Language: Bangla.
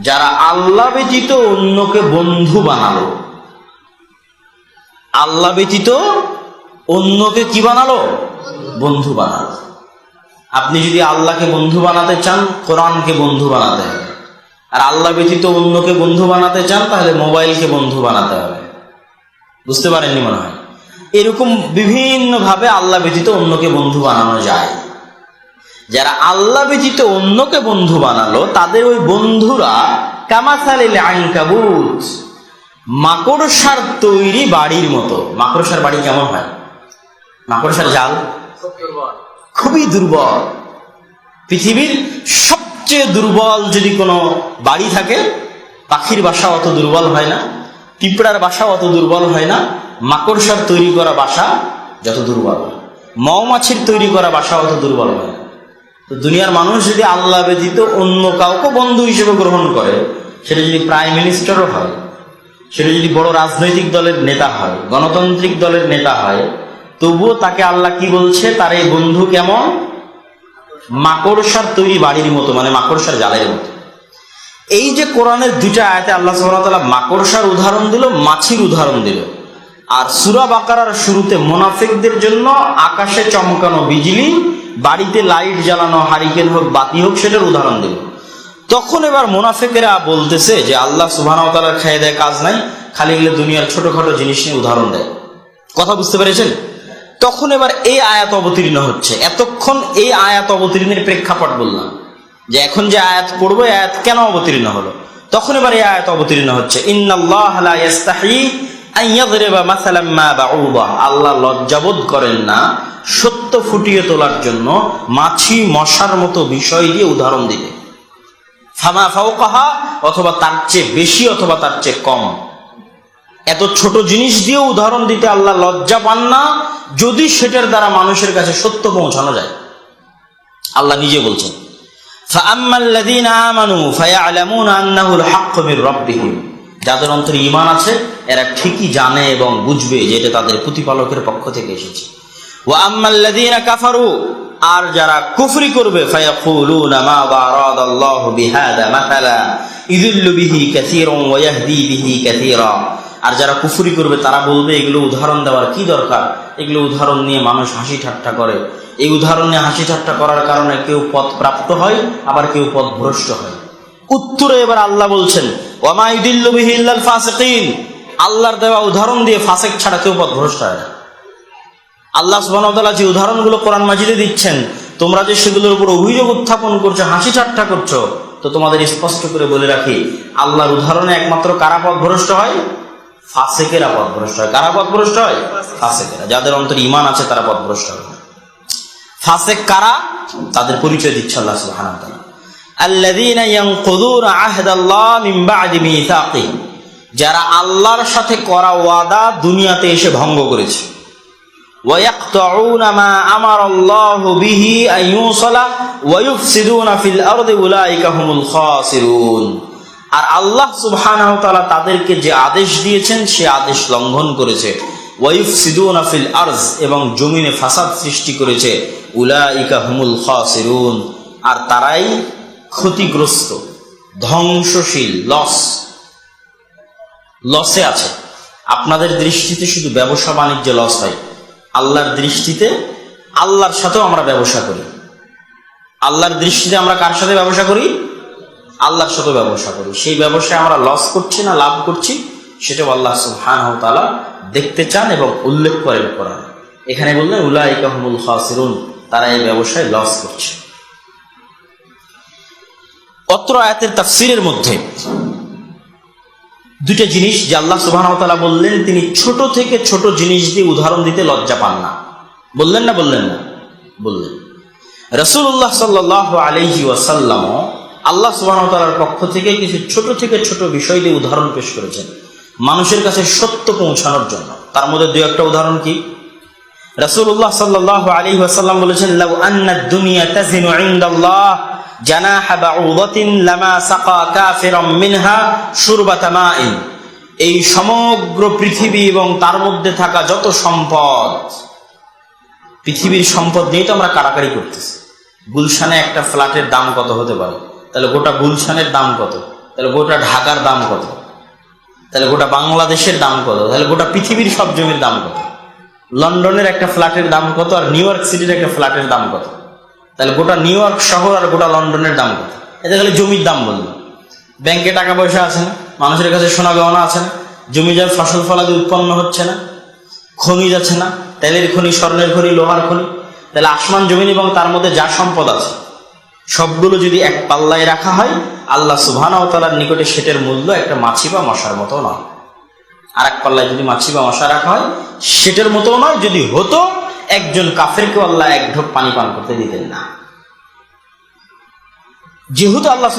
যারা আল্লাহ ব্যতীত অন্যকে বন্ধু বানালো। আল্লাহ ব্যতীত অন্যকে কি বানালো? বন্ধু বানালো। আপনি যদি আল্লাহকে বন্ধু বানাতে চান, কোরআনকে বন্ধু বানাতে হবে। আর আল্লাহ ব্যতীত অন্যকে বন্ধু বানাতে চান, তাহলে মোবাইলকে বন্ধু বানাতে হবে। বুঝতে পারেননি মনে হয়? এরকম বিভিন্নভাবে আল্লাহ ব্যতীত অন্যকে বন্ধু বানানো যায়। যারা আল্লাহ ব্যতীত অন্যকে বন্ধু বানালো, তাদের ওই বন্ধুরা কামাসালিল আইনকাবুত মাকড়সার তৈরি বাড়ির মতো। মাকড়সার বাড়ি কেমন হয়? মাকড়সার জাল? খুবই দুর্বল। পৃথিবীর সবচেয়ে দুর্বল যদি কোনো বাড়ি থাকে, পাখির বাসা অত দুর্বল হয় না, পিঁপড়ার বাসা অত দুর্বল হয় না, মাকড়সার তৈরি করা বাসা যত দুর্বল। মৌমাছির তৈরি করা বাসা অত দুর্বল হয় না। তো দুনিয়ার মানুষ যদি আল্লাহ ব্যতীত অন্য কাউকে বন্ধু হিসেবে গ্রহণ করে, সেটা যদি প্রাইম মিনিস্টারও হয়, সেটা যদি বড় রাজনৈতিক দলের নেতা হয়, গণতান্ত্রিক দলের নেতা হয়, তবুও তাকে আল্লাহ কি বলছে? তার এই বন্ধু কেমন? মাকড়সার তৈরি বাড়ির মতো মানে মাকড়সার জালের মতো। এই যে কোরআনের দুইটা আয়াতে আল্লাহ সুবহানাহু মাকড়সার উদাহরণ দিল, মাছির উদাহরণ দিল। আর সুরা বাকারার শুরুতে মোনাফিকদের জন্য আকাশে চমকানো বিজলি বাড়িতে লাইট জ্বালানো, হারিকেন হোক, বাতি হোক, সেটার উদাহরণ দিল তখন এবার মোনাফেকেরা বলতেছে যে, আল্লাহ সুবহানাহু ওয়া তাআলার দেয় কাজ নাই, খালি এগুলো দুনিয়ার ছোটখাটো জিনিস নিয়ে উদাহরণ দেয়। কথা বুঝতে পেরেছেন? তখন এবার এই আয়াত অবতীর্ণ হচ্ছে। এতক্ষণ এই আয়াত অবতীর্ণের প্রেক্ষাপট বললাম যে, এখন যে আয়াত পড়ব আয়াত কেন অবতীর্ণ হলো? তখন এবার এই আয়াত অবতীর্ণ হচ্ছে আল্লাহ লজ্জাবোধ করেন না, সত্য সত্য ফুটিয়ে তোলার জন্য মাছি মশার মতো বিষয় দিয়ে উদাহরণ দিবে। ফামা ফাউকাহা অথবা তার চেয়ে বেশি অথবা তার চেয়ে কম। এত ছোট জিনিস দিয়ে উদাহরণ দিতে আল্লাহ লজ্জা পান না, যদি সেটার দ্বারা মানুষের কাছে সত্য পৌঁছানো যায়। আল্লাহ নিজে বলছেন যাদের অন্তরে ইমান আছে, এরা ঠিকই জানে এবং বুঝবে যে এটা তাদের প্রতিপালকের পক্ষ থেকে এসেছে। ও আম্মাল্লাদিনা কাফারু, আর যারা কুফরি করবে, ফায়াকুলুনা মা বারাদাল্লাহু বিহাদা মাসালা ইদুল্লু বিহি কাসীরান ওয়া ইয়াহদি বিহি কাসীরা। আর যারা কুফুরি করবে, তারা বলবে, এগুলো উদাহরণ দেওয়ার কি দরকার? এগুলো উদাহরণ নিয়ে মানুষ হাসি ঠাট্টা করে। এই উদাহরণে হাসি ঠাট্টা করার কারণে কেউ পথ প্রাপ্ত হয়, আবার কেউ পথ ভ্রষ্ট হয়। উত্তরে এবার আল্লাহ বলছেন ওয়ামা ইদুল্লু বিহি ইল্লাল ফাসিকিন। আল্লাহর দেওয়া উদাহরণ দিয়ে ফাসেক ছাড়া কেউ পথ ভ্রষ্ট হয় আল্লাহ তাআলা যে উদাহরণগুলো কোরআন মাজিদে দিচ্ছেন, তোমরা যে সেগুলোর উপর অভিযোগ উত্থাপন করছ, হাসি ঠাট্টা করছ, তো তোমাদের স্পষ্ট করে বলে রাখি, আল্লাহর উদাহরণে একমাত্র কারা পথ ভ্রষ্ট হয়? ফাসেকেরা পথ ভ্রষ্ট হয়। কারা পথ ভ্রষ্ট হয়? ফাসেকেরা। যাদের অন্তর ইমান আছে, তারা পথ ভ্রষ্ট হয়। ফাসেক কারা? তাদের পরিচয় দিচ্ছে আল্লাহ মিসাকিহি যারা আল্লাহর সাথে করা ওয়াদা দুনিয়াতে এসে ভঙ্গ করেছে। ويقطعون ما أمر الله به أن يوصل ويفسدون في الأرض أولئك هم الخاسرون আর আল্লাহ সুবহানাহু ওয়া তাআলা তাদেরকে যে আদেশ দিয়েছেন সে আদেশ লঙ্ঘন করেছে ওয়াইফসিদুনা ফিল আরজ এবং জমিনে ফাসাদ সৃষ্টি করেছে উলাইকা হুমুল খাসিরুন আর তারাই ক্ষতিগ্রস্ত ধ্বংসশীল লস লসে আছে আপনাদের দৃষ্টিতে শুধু ব্যবসা বাণিজ্য লস হয় আল্লাহর দৃষ্টিতে, আল্লাহর সাথেও আমরা ব্যবসা করি। আল্লাহর দৃষ্টিতে আমরা কার সাথে ব্যবসা করি? আল্লাহর সাথে ব্যবসা করি। সেই ব্যবসায় আমরা লস করছি না, লাভ করছি, সেটাও আল্লাহ ওয়া তাআলা দেখতে চান এবং উল্লেখ করেন কোরআন। এখানে বললেন, উলাইকা হুমুল খাসিরুন, তারা এই ব্যবসায় লস করছে। অত্র আয়াতের তাফসিরের মধ্যে দুইটা জিনিস যে আল্লাহ তাআলা বললেন, তিনি ছোট থেকে ছোট জিনিস দিয়ে উদাহরণ দিতে লজ্জা পান না। বললেন না বললেন না? বললেন। রসুল্লাহ সাল্লাহ আলাইহি ওয়াসাল্লামও আল্লাহ তাআলার পক্ষ থেকে কিছু ছোট থেকে ছোট বিষয় দিয়ে উদাহরণ পেশ করেছেন, মানুষের কাছে সত্য পৌঁছানোর জন্য। তার মধ্যে দুই একটা উদাহরণ কি? রসুল্লাহ সাল্লাহ আলাইহি ওয়াসাল্লাম বলেছেন, লাউ আন্না দুনিয়া তাজিনু ইনদাল্লাহ। জানাহ বাউদাতিন লামা সাকা কাফিরাম মিনহা শুরবাতা মাইন। এই সমগ্র পৃথিবী এবং তার মধ্যে থাকা যত সম্পদ, পৃথিবীর সম্পদ নিয়ে তো আমরা কারাকারি করতেছি। গুলশানে একটা ফ্ল্যাটের দাম কত হতে পারে? তাহলে গোটা গুলশানের দাম কত? তাহলে গোটা ঢাকার দাম কত? তাহলে গোটা বাংলাদেশের দাম কত? তাহলে গোটা পৃথিবীর সব জমির দাম কত? লন্ডনের একটা ফ্ল্যাটের দাম কত? আর নিউ ইয়র্ক সিটির একটা ফ্ল্যাটের দাম কত? তাহলে গোটা নিউ ইয়র্ক শহর আর গোটা লন্ডনের দাম কত? এটা খালি জমির দাম বলল ব্যাংকে টাকা পয়সা আছে না, মানুষের কাছে সোনা গহনা আছে না, জমি যার ফসল ফলাদি উৎপন্ন হচ্ছে না, খনিজ আছে না, তেলের খনি, স্বর্ণের খনি, লোহার খনি, তাহলে আসমান, জমিন এবং তার মধ্যে যা সম্পদ আছে, সবগুলো যদি এক পাল্লায় রাখা হয়, আল্লাহ তাআলার নিকটে সেটের মূল্য একটা মাছি বা মশার মতো নয়। আর এক পাল্লায় যদি মাছি বা মশা রাখা হয়, সেটার মতো নয়, যদি হতো একজন কাফেরকে আল্লাহ এক ঢোক পানি পান করতে দিতেন না। যেহেতু আল্লাহ